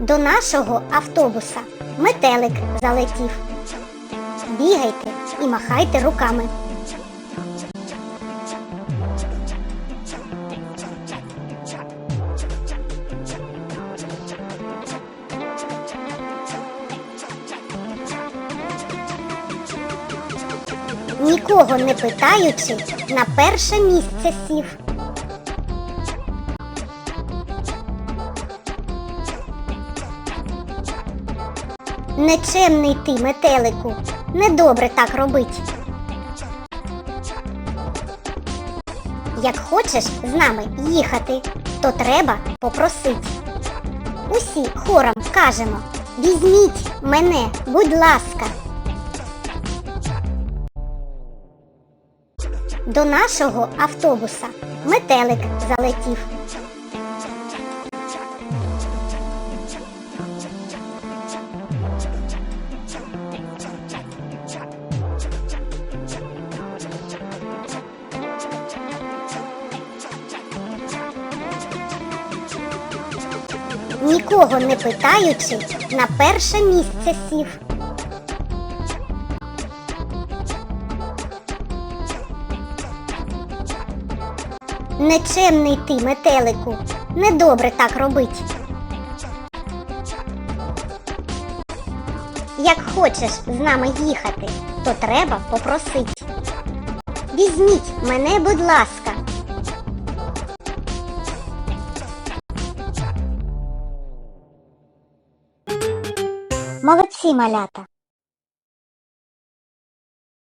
До нашого автобуса метелик залетів. Бігайте і махайте руками. Нікого не питаючи, на перше місце сів. Нечемний ти, метелику, недобре так робить. Як хочеш з нами їхати, то треба попросить. Усі хором кажемо, візьміть мене, будь ласка. До нашого автобуса метелик залетів. Нікого не питаючи, на перше місце сів. Нечемний ти, метелику, недобре так робить. Як хочеш з нами їхати, то треба попросить. Візьміть мене, будь ласка. Молодці, малята.